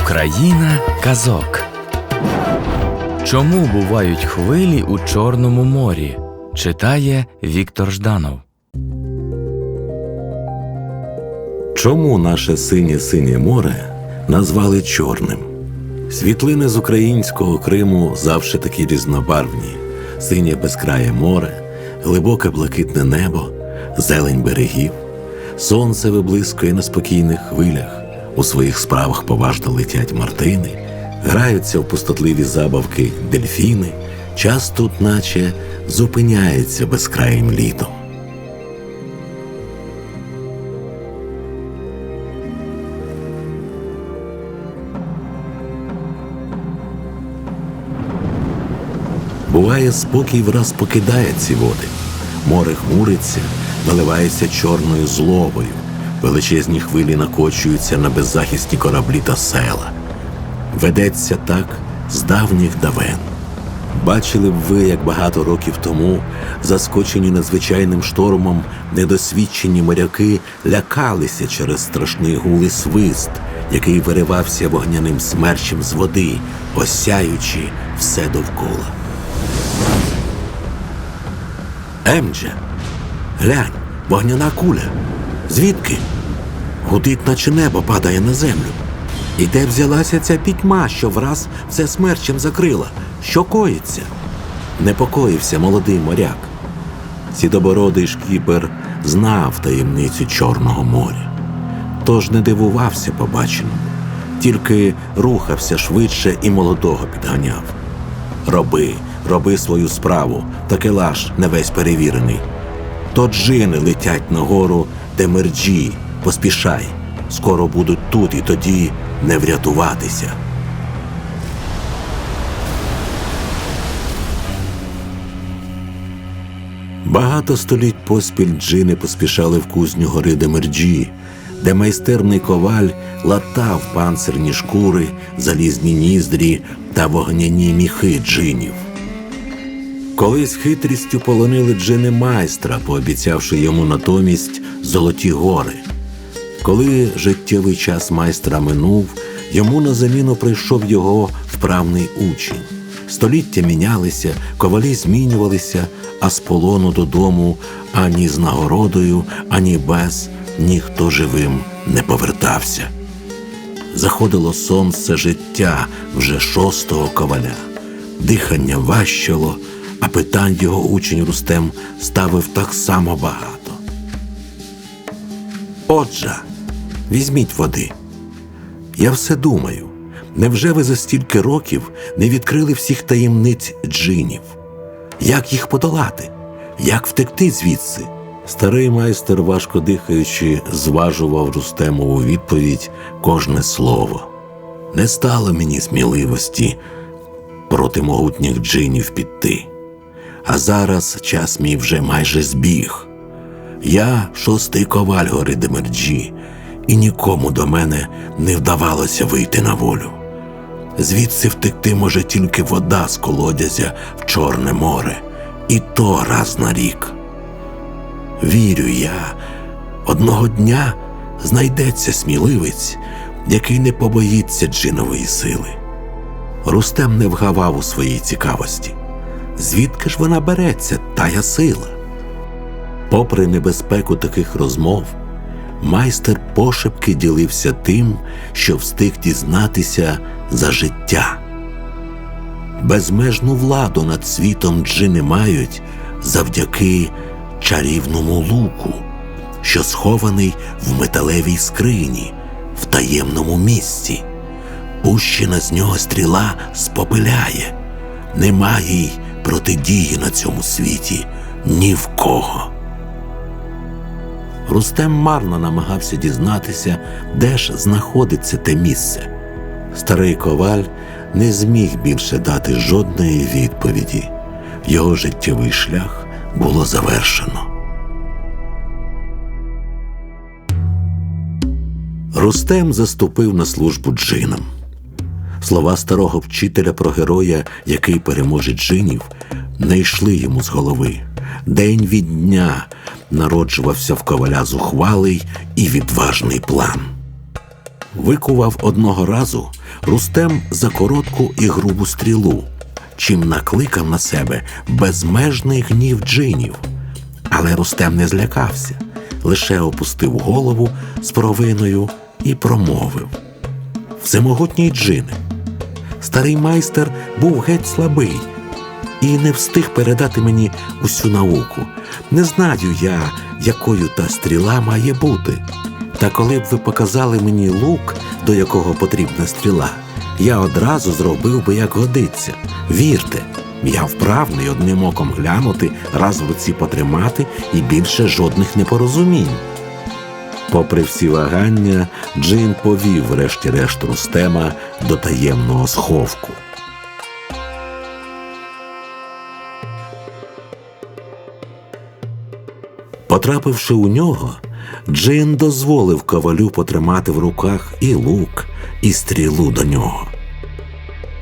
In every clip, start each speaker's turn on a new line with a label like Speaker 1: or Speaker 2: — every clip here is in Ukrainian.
Speaker 1: Україна казок. Чому бувають хвилі у Чорному морі? Читає Віктор Жданов.
Speaker 2: Чому наше синє синє море назвали чорним? Світлини з українського Криму завжди такі різнобарвні: синє безкрає море, глибоке блакитне небо, зелень берегів, сонце виблискує на спокійних хвилях, у своїх справах поважно летять мартини, граються в пустотливі забавки дельфіни, час тут, наче зупиняється безкраїм літом. Буває, спокій враз покидає ці води. Море хмуриться, наливається чорною злобою. Величезні хвилі накочуються на беззахисні кораблі та села. Ведеться так з давніх давен. Бачили б ви, як багато років тому, заскочені надзвичайним штормом, недосвідчені моряки лякалися через страшний гул і свист, який виривався вогняним смерчем з води, осяючи все довкола. Емдже, глянь, вогняна куля. Звідки? Гудить, наче небо падає на землю. І де взялася ця пітьма, що враз все смерчем закрила? Що коїться? Непокоївся молодий моряк. Сідобородий шкіпер знав таємницю Чорного моря. Тож не дивувався побаченому, тільки рухався швидше і молодого підганяв. Роби, роби свою справу, такелаж не весь перевірений. То джини летять нагору, мерджі, поспішай. Скоро будуть тут, і тоді не врятуватися. Багато століть поспіль джини поспішали в кузню гори Демерджі, де майстерний коваль латав панцирні шкури, залізні ніздрі та вогняні міхи джинів. Колись хитрістю полонили джини майстра, пообіцявши йому натомість золоті гори. Коли життєвий час майстра минув, йому на заміну прийшов його вправний учень. Століття мінялися, ковалі змінювалися, а з полону додому ані з нагородою, ані без ніхто живим не повертався. Заходило сонце життя вже шостого коваля. Дихання важчало, а питань його учень Рустем ставив так само багато. Отже, візьміть води. Я все думаю, невже ви за стільки років не відкрили всіх таємниць джинів? Як їх подолати? Як втекти звідси? Старий майстер, важко дихаючи, зважував Рустемову відповідь кожне слово. Не стало мені сміливості проти могутніх джинів піти. А зараз час мій вже майже збіг. Я шостий коваль гори Демерджі, і нікому до мене не вдавалося вийти на волю. Звідси втекти може тільки вода з колодязя в Чорне море, і то раз на рік. Вірю я, одного дня знайдеться сміливець, який не побоїться джинової сили. Рустем не вгавав у своїй цікавості. Звідки ж вона береться, тая сила? Попри небезпеку таких розмов, майстер пошепки ділився тим, що встиг дізнатися за життя. Безмежну владу над світом джини мають завдяки чарівному луку, що схований в металевій скрині, в таємному місці. Пущена з нього стріла спопиляє, немає й протидії на цьому світі ні в кого. Рустем марно намагався дізнатися, де ж знаходиться те місце. Старий коваль не зміг більше дати жодної відповіді. Його життєвий шлях було завершено. Рустем заступив на службу джинам. Слова старого вчителя про героя, який переможе джинів, не йшли йому з голови. День від дня народжувався в коваля зухвалий і відважний план. Викував одного разу Рустем за коротку і грубу стрілу, чим накликав на себе безмежний гнів джинів. Але Рустем не злякався, лише опустив голову з провиною і промовив: Всемогутній джини. Старий майстер був геть слабий і не встиг передати мені усю науку. Не знаю я, якою та стріла має бути. Та коли б ви показали мені лук, до якого потрібна стріла, я одразу зробив би, як годиться. Вірте, я вправний одним оком глянути, раз в руці потримати і більше жодних непорозумінь. Попри всі вагання, Джин повів врешті-решт Рустема до таємного сховку. Потрапивши у нього, Джин дозволив ковалю потримати в руках і лук, і стрілу до нього.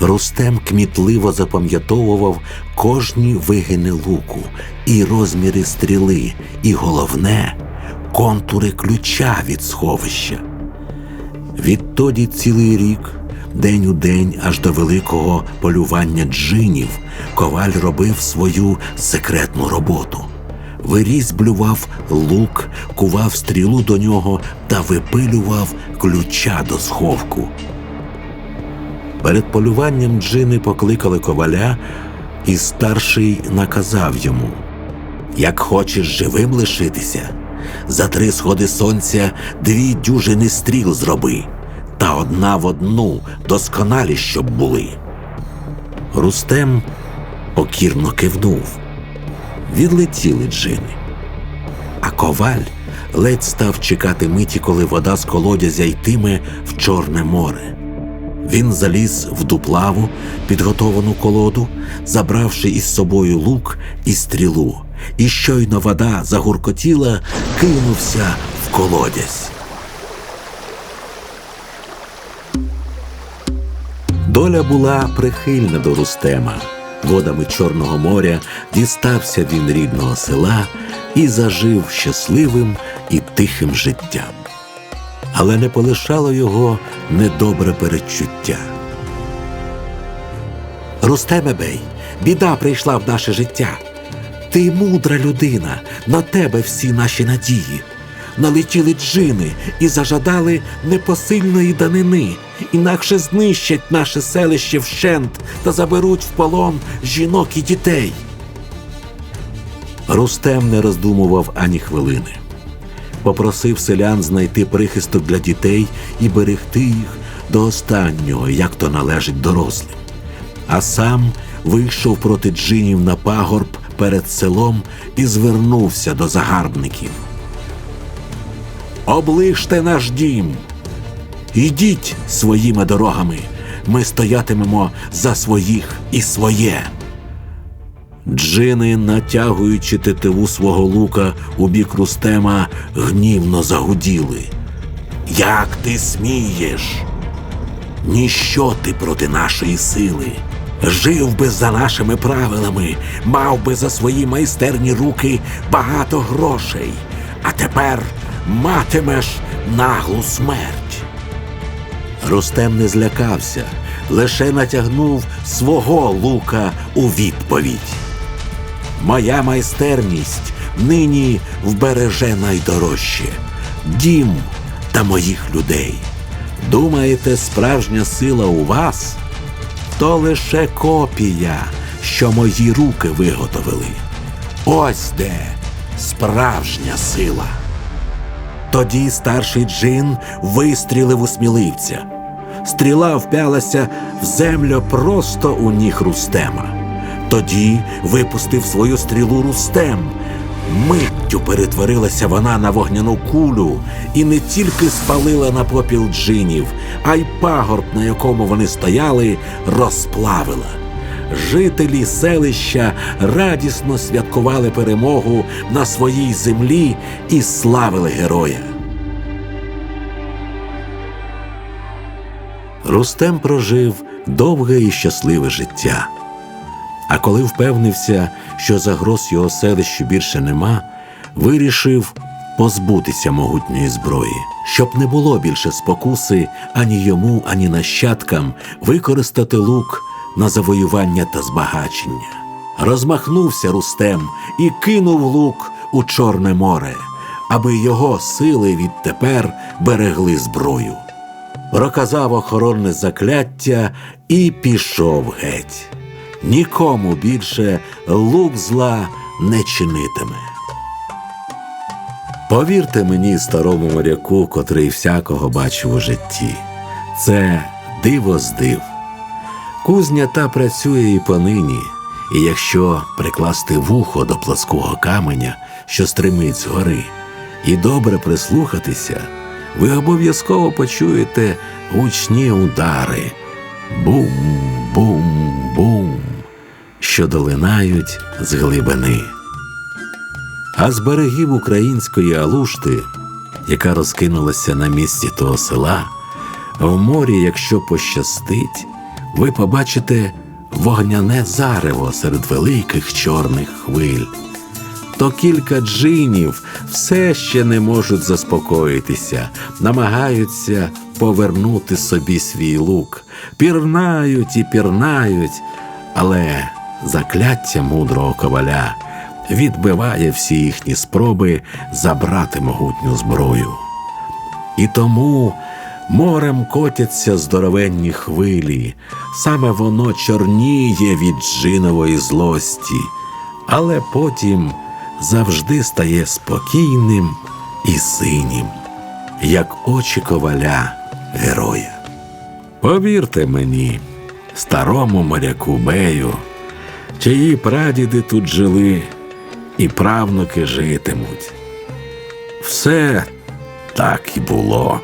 Speaker 2: Рустем кмітливо запам'ятовував кожні вигини луку, і розміри стріли, і головне контури ключа від сховища. Відтоді цілий рік, день у день, аж до великого полювання джинів, коваль робив свою секретну роботу. Вирізблював лук, кував стрілу до нього та випилював ключа до сховку. Перед полюванням джини покликали коваля, і старший наказав йому: Як хочеш живим лишитися, за три сходи сонця дві дюжини стріл зроби, та одна в одну досконалі, щоб були. Рустем покірно кивнув. Відлетіли джини. А коваль ледь став чекати миті, коли вода з колодязя йтиме в Чорне море. Він заліз в дуплаву, підготовану колоду, забравши із собою лук і стрілу, і щойно вода загуркотіла, кинувся в колодязь. Доля була прихильна до Рустема. Водами Чорного моря дістався він рідного села і зажив щасливим і тихим життям. Але не полишало його недобре передчуття. Рустеме бей, біда прийшла в наше життя. Ти мудра людина, на тебе всі наші надії. Налетіли джини і зажадали непосильної данини, інакше знищать наше селище вщент та заберуть в полон жінок і дітей. Рустем не роздумував ані хвилини. Попросив селян знайти прихисток для дітей і берегти їх до останнього, як то належить дорослим. А сам вийшов проти джинів на пагорб перед селом і звернувся до загарбників. Оближте наш дім. Ідіть своїми дорогами. Ми стоятимемо за своїх і своє. Джини, натягуючи тетиву свого лука у бік Рустема, гнівно загуділи. Як ти смієш? Ніщо ти проти нашої сили. Жив би за нашими правилами, мав би за свої майстерні руки багато грошей, а тепер матимеш наглу смерть. Рустем не злякався, лише натягнув свого лука у відповідь. Моя майстерність нині вбереже найдорожче дім та моїх людей. Думаєте, справжня сила у вас? То лише копія, що мої руки виготовили. Ось де справжня сила. Тоді старший джин вистрілив у сміливця. Стріла впялася в землю просто у ніг Рустема. Тоді випустив свою стрілу Рустем. Миттю перетворилася вона на вогняну кулю і не тільки спалила на попіл джинів, а й пагорб, на якому вони стояли, розплавила. Жителі селища радісно святкували перемогу на своїй землі і славили героя. Рустем прожив довге і щасливе життя. А коли впевнився, що загроз його селищу більше нема, вирішив позбутися могутньої зброї, щоб не було більше спокуси ані йому, ані нащадкам використати лук на завоювання та збагачення. Розмахнувся Рустем і кинув лук у Чорне море, аби його сили відтепер берегли зброю. Проказав охоронне закляття і пішов геть. Нікому більше лук зла не чинитиме. Повірте мені, старому моряку, котрий всякого бачив у житті, це диво з див. Кузня та працює і понині, і якщо прикласти вухо до плоского каменя, що стримить згори, і добре прислухатися, ви обов'язково почуєте гучні удари бум-бум-бум, що долинають з глибини. А з берегів української Алушти, яка розкинулася на місці того села, в морі, якщо пощастить, ви побачите вогняне зарево серед великих чорних хвиль. То кілька джинів все ще не можуть заспокоїтися, намагаються повернути собі свій лук, пірнають і пірнають, але закляття мудрого коваля відбиває всі їхні спроби забрати могутню зброю. І тому морем котяться здоровенні хвилі, саме воно чорніє від джинової злості, але потім завжди стає спокійним і синім, як очі коваля героя. Повірте мені, старому моряку Бею, чиї прадіди тут жили і правнуки житимуть. Все так і було.